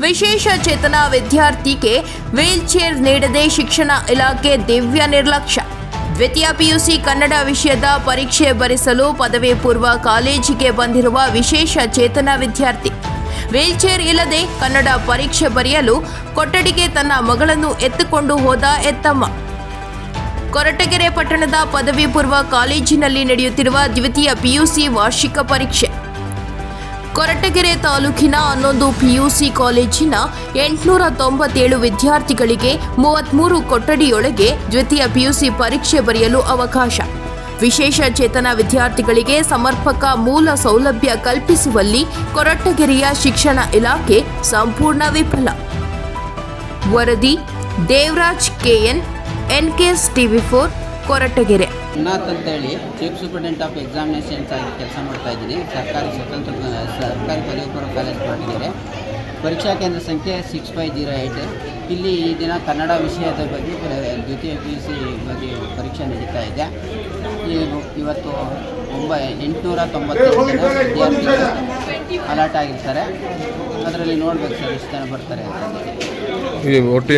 ವಿಶೇಷ ಚೇತನ ವಿದ್ಯಾರ್ಥಿಗೆ ಚೇರ್ ನೀಡದೆ ಶಿಕ್ಷಣ ಇಲಾಖೆ ದಿವ್ಯ ನಿರ್ಲಕ್ಷ್ಯ. ದ್ವಿತೀಯ ಪಿಯುಸಿ ಕನ್ನಡ ವಿಷಯದ ಪರೀಕ್ಷೆ ಬರೆಸಲು ಪದವಿ ಪೂರ್ವ ಕಾಲೇಜಿಗೆ ಬಂದಿರುವ ವಿಶೇಷ ಚೇತನ ವಿದ್ಯಾರ್ಥಿ. ವೀಲ್ಚೇರ್ ಇಲ್ಲದೆ ಕನ್ನಡ ಪರೀಕ್ಷೆ ಬರೆಯಲು ಕೊಠಡಿಗೆ ತನ್ನ ಮಗಳನ್ನು ಎತ್ತುಕೊಂಡು ಹೋದ ಎತ್ತಮ್ಮ. ಕೊರಟಗೆರೆ ಪಟ್ಟಣದ ಪದವಿ ಪೂರ್ವ ಕಾಲೇಜಿನಲ್ಲಿ ನಡೆಯುತ್ತಿರುವ ದ್ವಿತೀಯ ಪಿಯುಸಿ ವಾರ್ಷಿಕ ಪರೀಕ್ಷೆ. ಕೊರಟಗೆರೆ ತಾಲೂಕಿನ ಹನ್ನೊಂದು ಪಿಯುಸಿ ಕಾಲೇಜಿನ ಎಂಟುನೂರ ತೊಂಬತ್ತೇಳು ವಿದ್ಯಾರ್ಥಿಗಳಿಗೆ ಮೂವತ್ತ್ಮೂರು ಕೊಠಡಿಯೊಳಗೆ ದ್ವಿತೀಯ ಪಿಯುಸಿ ಪರೀಕ್ಷೆ ಬರೆಯಲು ಅವಕಾಶ. ವಿಶೇಷ ಚೇತನ ವಿದ್ಯಾರ್ಥಿಗಳಿಗೆ ಸಮರ್ಪಕ ಮೂಲ ಸೌಲಭ್ಯ ಕಲ್ಪಿಸುವಲ್ಲಿ ಕೊರಟಗೆರೆಯ ಶಿಕ್ಷಣ ಇಲಾಖೆ ಸಂಪೂರ್ಣ ವಿಫಲ. ವರದಿ Devaraj KN NKS TV four Koratagere. ಉನ್ನಾಥ್ ಅಂತೇಳಿ ಚೀಫ್ ಸೂಪರಿಂಟೆಂಟ್ ಆಫ್ ಎಕ್ಸಾಮಿನೇಷನ್ಸ್ ಆಗಿ ಕೆಲಸ ಮಾಡ್ತಾ ಇದ್ದೀನಿ. ಸರ್ಕಾರಿ ಸ್ವತಂತ್ರ ಸರ್ಕಾರಿ ಪದವಿ ಪೂರ್ವ ಕಾಲೇಜ್ ಕೊರಟಗೆರೆ. ಪರೀಕ್ಷಾ ಕೇಂದ್ರ ಸಂಖ್ಯೆ ಸಿಕ್ಸ್ ಫೈವ್ ಜೀರೋ ಏಯ್ಟ್ ಇಲ್ಲಿ ಈ ದಿನ ಕನ್ನಡ ವಿಷಯದ ಬಗ್ಗೆ ದ್ವಿತೀಯ ಪಿ ಯು ಸಿ ಬಗ್ಗೆ ಪರೀಕ್ಷೆ ನಡೀತಾ ಇದೆ. ಈ- ಇವತ್ತು ಒಂಬ ಎಂಟುನೂರ ತೊಂಬತ್ತೇಳು ಜನ ವಿದ್ಯಾರ್ಥಿಗಳು ಅಲಾಟ್ ಆಗಿರ್ತಾರೆ. ಅದರಲ್ಲಿ ನೋಡ್ಬೇಕು ಸರ್ ಎಷ್ಟು ಜನ ಬರ್ತಾರೆ ಅಂತ. ಒಟ್ಟು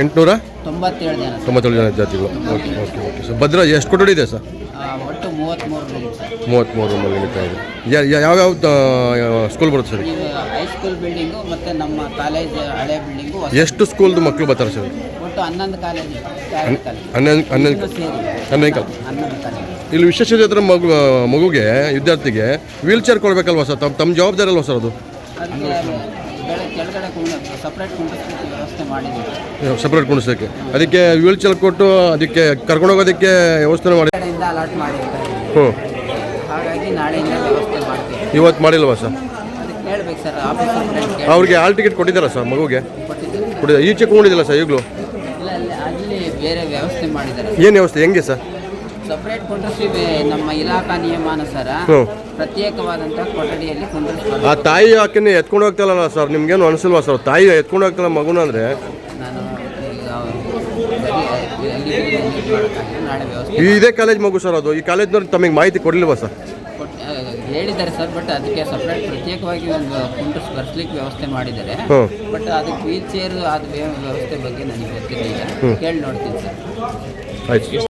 ಎಂಟುನೂರ? ತೊಂಬತ್ತೇಳು ಜನ ಸರ್. ತೊಂಬತ್ತೇಳು ಜನ ವಿದ್ಯಾರ್ಥಿಗಳು. ಓಕೆ ಓಕೆ ಓಕೆ ಸರ್ ಭದ್ರ ಎಷ್ಟು ಕೊಠಡಿ ಇದೆ ಸರ್? ಆ, ಒಟ್ಟು ಮೂವತ್ತ್ಮೂರು ರೂಮ್ ಸರ್. ಮೂವತ್ತ್ಮೂರು ರೂಮಲ್ಲಿ ನಡೀತಾ ಇದೆ. ಯಾ- ಯಾ- ಯಾವ್ಯಾವ ಸ್ಕೂಲ್ ಬರುತ್ತೆ ಸರ್? ಇದು ಹೈಸ್ಕೂಲ್ ಬಿಲ್ಡಿಂಗು ಮತ್ತು ನಮ್ಮ ಕಾಲೇಜ್ ಹಳೆ ಬಿಲ್ಡಿಂಗು ಎಷ್ಟು ಸ್ಕೂಲ್ದು ಮಕ್ಕಳು ಬರ್ತಾರೆ ಸರ್? ಒಟ್ಟು ಹನ್ನೊಂದು ಕಾಲೇಜ್ ಹನ್ನೊಂದು ಹನ್ನೊಂದು ಸೇರಿ ಹನ್ನೊಂದು ಕಾಲ ಹನ್ನೊಂದು ಕಾಲೇಜ್ ಇಲ್ಲಿ ವಿಶೇಷ ಮಗು ಮಗುಗೆ ವಿದ್ಯಾರ್ಥಿಗೆ ವೀಲ್ ಚೇರ್ ಕೊಡಬೇಕಲ್ವಾ ಸರ್? ತಮ್ಮ ತಮ್ಮ ಜವಾಬ್ದಾರಿ ಅಲ್ವಾ ಸರ್ ಅದು? ಸಪ್ರೇಟ್ ಕುಂಡಿಸ್ಲಿಕ್ಕೆ ವ್ಯವಸ್ಥೆ ಮಾಡಿದ್ದೀವಿ ಸಪ್ರೇಟ್ ಕುಣಿಸೋಕ್ಕೆ ಅದಕ್ಕೆ ವೀಲ್ ಚೇರ್ ಕೊಟ್ಟು ಅದಕ್ಕೆ ಕರ್ಕೊಂಡು ಹೋಗೋದಕ್ಕೆ ವ್ಯವಸ್ಥೆ ಮಾಡಿ ಕಡೆಯಿಂದ ಅಲಾಟ್ ಮಾಡಿರ್ತಾರೆ ಹ್ಞೂ. ಹಾಗಾಗಿ ನಾಳೆಯಿಂದ ವ್ಯವಸ್ಥೆ ಮಾಡ್ತೀವಿ. ಇವತ್ತು ಮಾಡಿಲ್ವಾ ಸರ್? ಅದಕ್ಕೆ ಹೇಳ್ಬೇಕು ಸರ್ ಆಫೀಸರ್ ಅವ್ರಿಗೆ ಹಾಲ್ ಟಿಕೆಟ್ ಕೊಟ್ಟಿದ್ದಾರಾ ಸರ್ ಮಗುಗೆ? ಕೊಟ್ಟಿದ್ದೀವಿ. ಈಚೆ ಕೊಂಡಿದ್ದಿಲ್ಲ ಸರ್ ಈಗಲೂ? ಇಲ್ಲ ಅಲ್ಲಿ ಅಲ್ಲಿ ಬೇರೆ ವ್ಯವಸ್ಥೆ ಮಾಡಿದ್ದಾರೆ. ಏನು ವ್ಯವಸ್ಥೆ ಹೆಂಗೆ ಸರ್? ಸಪ್ರೇಟ್ ಕುಂಡ್ರಿಸಿ ನಮ್ಮ ಇಲಾಖಾ ನಿಯಮಾನುಸಾರ. ಹ್ಞೂ ಪ್ರತ್ಯೇಕವಾದಂಥ ಕೊಠಡಿಯಲ್ಲಿ ಆ ತಾಯಿ ಆಕೆನೇ ಎತ್ಕೊಂಡು ಹೋಗ್ತಾಳಲ್ಲ ಸರ್ ನಿಮ್ಗೇನು ಅನಿಸಲ್ವಾ ಸರ್? ತಾಯಿ ಎತ್ಕೊಂಡು ಹೋಗ್ತಾಳ ಮಗುನ ಅಂದರೆ? ನಾನು ಈಗ ಬರೀ ಅಲ್ಲಿ ಇಲ್ಲಿ ಮಾಡೋಕ್ಕಾಗಲ್ಲ. ನಾಳೆ ವ್ಯವಸ್ಥೆ ಇದೇ ಕಾಲೇಜ್ ಮಗು ಸರ್ ಅದು. ಈ ಕಾಲೇಜ್ನವ್ರು ತಮಗೆ ಮಾಹಿತಿ ಕೊಡಲಿಲ್ವಾ ಸರ್? ಆ, ಹೇಳಿದ್ದಾರೆ ಸರ್ ಬಟ್ ಅದಕ್ಕೆ ಸಪ್ರೇಟ್ ಪ್ರತ್ಯೇಕವಾಗಿ ಒಂದು ಕುಂಡ್ರಿಸ್ ಬರ್ಸ್ಲಿಕ್ಕೆ ವ್ಯವಸ್ಥೆ ಮಾಡಿದ್ದಾರೆ. ಹ್ಞೂ ಬಟ್ ಅದಕ್ಕೆ ವೀಲ್ ಚೇರ್ ಅದು ವ್ಯವಸ್ಥೆ ಬಗ್ಗೆ ನನಗೆ ಹ್ಮ್. ಕೇಳಿ ನೋಡ್ತೀನಿ ಸರ್. ಆಯ್ತು.